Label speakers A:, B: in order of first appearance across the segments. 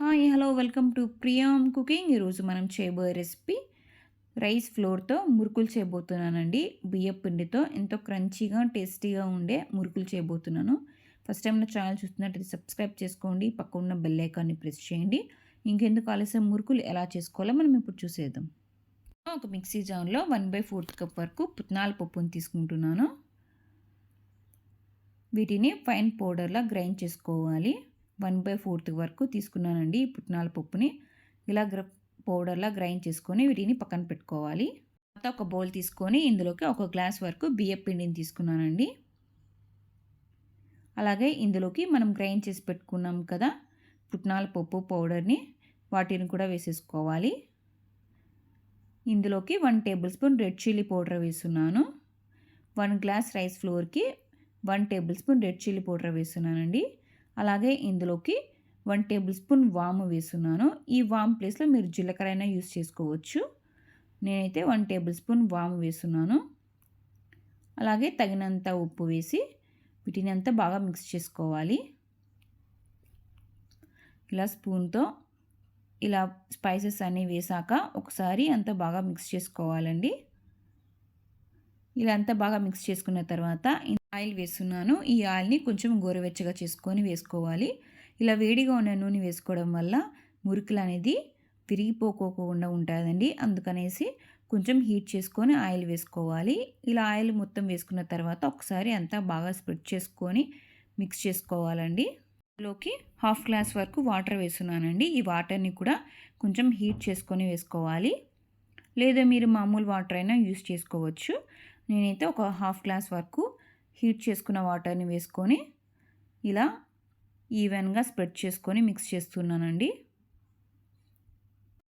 A: Hi hello welcome to Priyam cooking. ఈరోజు మనం చేయబోయే రెసిపీ రైస్ ఫ్లోర్తో మురుకులు చేయబోతున్నానండి. బియ్యం పిండితో ఎంతో క్రంచీగా టేస్టీగా ఉండే మురుకులు చేయబోతున్నాను. ఫస్ట్ టైం నా ఛానల్ చూస్తున్నట్టు సబ్స్క్రైబ్ చేసుకోండి. పక్క ఉన్న బెల్ ఐకాన్ని ప్రెస్ చేయండి. ఇంకెందుకు ఆలస్యం? మురుకులు ఎలా చేసుకోవాలో మనం ఇప్పుడు చూసేద్దాం. ఒక మిక్సీ జాన్లో వన్ బై ఫోర్త్ కప్ వరకు పుట్నాల పప్పుని తీసుకుంటున్నాను. వీటిని ఫైన్ పౌడర్లా గ్రైండ్ చేసుకోవాలి. వన్ బై ఫోర్త్ వరకు తీసుకున్నానండి ఈ పుట్నాల పప్పుని. ఇలా గ్ర పౌడర్లా గ్రైండ్ చేసుకొని వీటిని పక్కన పెట్టుకోవాలి. తర్వాత ఒక బౌల్ తీసుకొని ఇందులోకి ఒక గ్లాస్ వరకు బియ్య పిండిని తీసుకున్నానండి. అలాగే ఇందులోకి మనం గ్రైండ్ చేసి పెట్టుకున్నాం కదా పుట్నాల పప్పు పౌడర్ని వాటిని కూడా వేసేసుకోవాలి. ఇందులోకి one tablespoon red chilli powder వేస్తున్నాను వన్ గ్లాస్ రైస్ ఫ్లోర్కి one tablespoon red chilli powder వేస్తున్నానండి అలాగే ఇందులోకి వన్ టేబుల్ స్పూన్ వాము వేస్తున్నాను ఈ వామ్ ప్లేస్లో మీరు జీలకర్ర అయినా యూస్ చేసుకోవచ్చు. నేనైతే వన్ టేబుల్ స్పూన్ వాము వేస్తున్నాను అలాగే తగినంత ఉప్పు వేసి వీటిని అంతా బాగా మిక్స్ చేసుకోవాలి. ఇలా స్పూన్తో ఇలా స్పైసెస్ అన్నీ వేసాక ఒకసారి అంతా బాగా మిక్స్ చేసుకోవాలండి. ఇలా అంతా బాగా మిక్స్ చేసుకున్న తర్వాత ఆయిల్ వేస్తున్నాను. ఈ ఆయిల్ని కొంచెం గోరువెచ్చగా చేసుకొని వేసుకోవాలి. ఇలా వేడిగా ఉన్న నూనె వేసుకోవడం వల్ల మురుకులు అనేది విరిగిపోకోకుండా ఉంటుందండి. అందుకనేసి కొంచెం హీట్ చేసుకొని ఆయిల్ వేసుకోవాలి. ఇలా ఆయిల్ మొత్తం వేసుకున్న తర్వాత ఒకసారి అంతా బాగా స్ప్రెడ్ చేసుకొని మిక్స్ చేసుకోవాలండి. లోకి హాఫ్ గ్లాస్ వరకు వాటర్ వేస్తున్నానండి. ఈ వాటర్ని కూడా కొంచెం హీట్ చేసుకొని వేసుకోవాలి. లేదా మీరు మామూలు వాటర్ అయినా యూస్ చేసుకోవచ్చు. నేనైతే ఒక హాఫ్ గ్లాస్ వరకు హీట్ చేసుకున్న వాటర్ని వేసుకొని ఇలా ఈవెన్గా స్ప్రెడ్ చేసుకొని మిక్స్ చేస్తున్నానండి.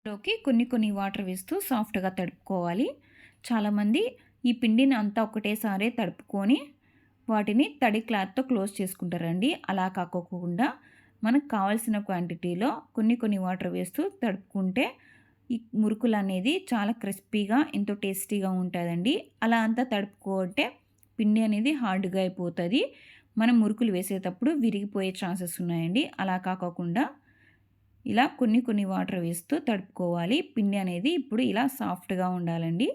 A: లోకి కొన్ని కొన్ని వాటర్ వేస్తూ సాఫ్ట్గా తడుపుకోవాలి. చాలామంది ఈ పిండిని అంతా ఒకటేసారి తడుపుకొని వాటిని తడి క్లాత్తో క్లోజ్ చేసుకుంటారండి. అలా కాకోకుండా మనకు కావాల్సిన క్వాంటిటీలో కొన్ని కొన్ని వాటర్ వేస్తూ తడుపుకుంటే ఈ మురుకులు అనేది చాలా క్రిస్పీగా ఎంతో టేస్టీగా ఉంటుందండి. అలా అంతా తడుపుకుంటే పిండి అనేది హార్డ్గా అయిపోతుంది. మనం మురుకులు వేసేటప్పుడు విరిగిపోయే ఛాన్సెస్ ఉన్నాయండి. అలా కాకుండా ఇలా కొన్ని కొన్ని వాటర్ వేస్తూ తడుపుకోవాలి. పిండి అనేది ఇప్పుడు ఇలా సాఫ్ట్గా ఉండాలండి.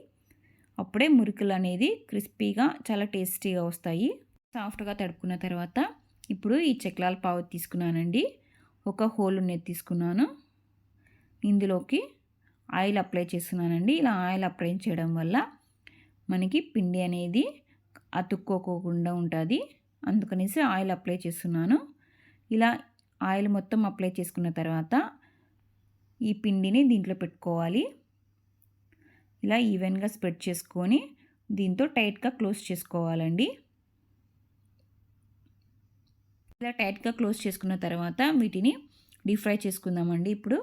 A: అప్పుడే మురుకులు అనేది క్రిస్పీగా చాలా టేస్టీగా వస్తాయి. సాఫ్ట్గా తడుపుకున్న తర్వాత ఇప్పుడు ఈ చెక్లాల పావు తీసుకున్నానండి. ఒక హోల్ ఉన్నది తీసుకున్నాను. ఇందులోకి ఆయిల్ అప్లై చేస్తున్నానండి. ఇలా ఆయిల్ అప్లై చేయడం వల్ల మనకి పిండి అనేది అతుక్కోకుండా ఉంటుంది. అందుకనేసి ఆయిల్ అప్లై చేస్తున్నాను. ఇలా ఆయిల్ మొత్తం అప్లై చేసుకున్న తర్వాత ఈ పిండిని దీంట్లో పెట్టుకోవాలి. ఇలా ఈవెన్గా స్ప్రెడ్ చేసుకొని దీంతో టైట్గా క్లోజ్ చేసుకోవాలండి. ఇలా టైట్గా క్లోజ్ చేసుకున్న తర్వాత వీటిని డీప్ ఫ్రై చేసుకుందామండి. ఇప్పుడు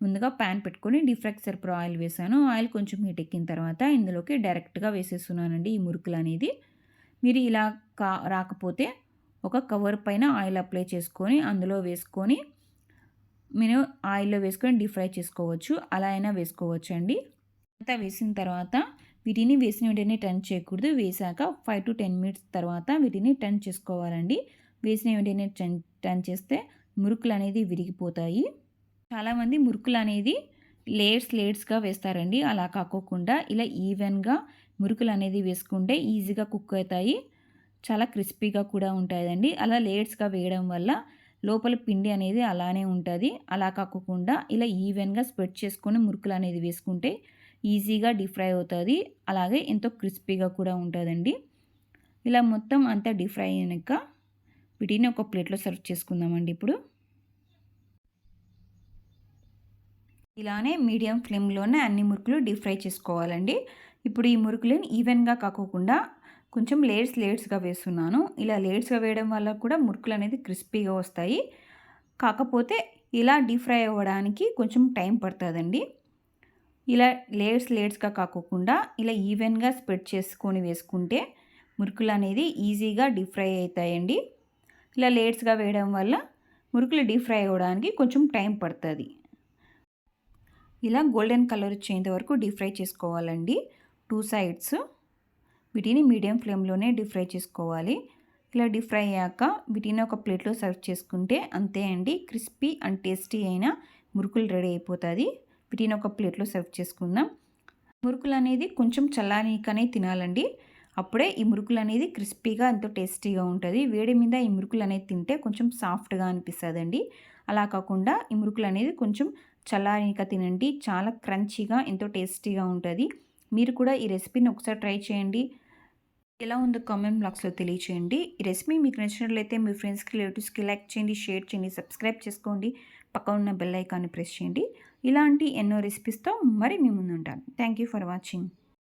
A: ముందుగా ప్యాన్ పెట్టుకొని డీప్ ఫ్రైకి సరిపడా ఆయిల్ వేసాను ఆయిల్ కొంచెం హీట్ ఎక్కిన తర్వాత ఇందులోకి డైరెక్ట్గా వేసేస్తున్నానండి ఈ మురుకులు అనేది మీరు ఇలా కా రాకపోతే ఒక కవర్ పైన ఆయిల్ అప్లై చేసుకొని అందులో వేసుకొని మీరు ఆయిల్లో వేసుకొని డీప్ ఫ్రై చేసుకోవచ్చు. అలా అయినా వేసుకోవచ్చు అండి అంతా వేసిన తర్వాత వీటిని వేసిన వెంటనే టర్న్ చేయకూడదు. వేసాక ఫైవ్ టు టెన్ మినిట్స్ తర్వాత వీటిని టర్న్ చేసుకోవాలండి. వేసిన వెంటనే టర్న్ టర్న్ చేస్తే మురుకులు అనేది విరిగిపోతాయి. చాలామంది మురుకులు అనేది లేయర్స్ లేయర్స్గా వేస్తారండి. అలా కాకోకుండా ఇలా ఈవెన్గా మురుకులు అనేది వేసుకుంటే ఈజీగా కుక్ అవుతాయి. చాలా క్రిస్పీగా కూడా ఉంటాయండి. అలా లేయర్స్గా వేయడం వల్ల లోపల పిండి అనేది అలానే ఉంటుంది. అలా కాకుండా ఇలా ఈవెన్గా స్ప్రెడ్ చేసుకొని మురుకులు అనేది వేసుకుంటే ఈజీగా డీప్ ఫ్రై అవుతుంది. అలాగే ఎంతో క్రిస్పీగా కూడా ఉంటుందండి. ఇలా మొత్తం అంతా డీప్ ఫ్రై అయినాక వీటిని ఒక ప్లేట్లో సర్వ్ చేసుకుందామండి ఇప్పుడు. ఇలానే మీడియం ఫ్లేమ్లోనే అన్ని మురుకులు డీప్ ఫ్రై చేసుకోవాలండి. ఇప్పుడు ఈ మురుకులను ఈవెన్గా కాకోకుండా కొంచెం లేయర్స్ లేయర్స్గా వేస్తున్నాను. ఇలా లేయర్స్గా వేయడం వల్ల కూడా మురుకులు అనేది క్రిస్పీగా వస్తాయి. కాకపోతే ఇలా డీప్ ఫ్రై అవ్వడానికి కొంచెం టైం పడుతుందండి. ఇలా లేయర్స్ లేయర్స్గా కాకోకుండా ఇలా ఈవెన్గా స్ప్రెడ్ చేసుకొని వేసుకుంటే మురుకులు అనేది ఈజీగా డీప్ ఫ్రై అవుతాయండి. ఇలా లేయర్స్గా వేయడం వల్ల మురుకులు డీప్ ఫ్రై అవ్వడానికి కొంచెం టైం పడుతుంది. ఇలా గోల్డెన్ కలర్ వచ్చేంత వరకు డీప్ ఫ్రై చేసుకోవాలండి. టూ సైడ్స్ వీటిని మీడియం ఫ్లేమ్లోనే డీప్ ఫ్రై చేసుకోవాలి. ఇలా డీప్ ఫ్రై అయ్యాక వీటిని ఒక ప్లేట్లో సర్వ్ చేసుకుంటే అంతే అండి. క్రిస్పీ అండ్ టేస్టీ అయిన మురుకులు రెడీ అయిపోతుంది. వీటిని ఒక ప్లేట్లో సర్వ్ చేసుకుందాం. మురుకులు అనేది కొంచెం చల్లారికనే తినాలండి. అప్పుడే ఈ మురుకులు అనేది క్రిస్పీగా ఎంతో టేస్టీగా ఉంటుంది. వేడి మీద ఈ మురుకులు అనేది తింటే కొంచెం సాఫ్ట్గా అనిపిస్తుంది అండి అలా కాకుండా ఈ మురుకులు అనేది కొంచెం చల్లారిక తినండి. చాలా క్రంచీగా ఎంతో టేస్టీగా ఉంటుంది. మీరు కూడా ఈ రెసిపీని ఒకసారి ట్రై చేయండి. ఎలా ఉందో కామెంట్ బాక్స్లో తెలియచేయండి. ఈ రెసిపీ మీకు నచ్చినట్లయితే మీ ఫ్రెండ్స్కి రిలేటివ్స్కి లైక్ చేయండి షేర్ చేయండి సబ్స్క్రైబ్ చేసుకోండి. పక్కన ఉన్న బెల్ ఐకాన్ని ప్రెస్ చేయండి. ఇలాంటి ఎన్నో రెసిపీస్తో మరి మీ ముందు ఉంటాను థ్యాంక్ యూ ఫర్ వాచింగ్.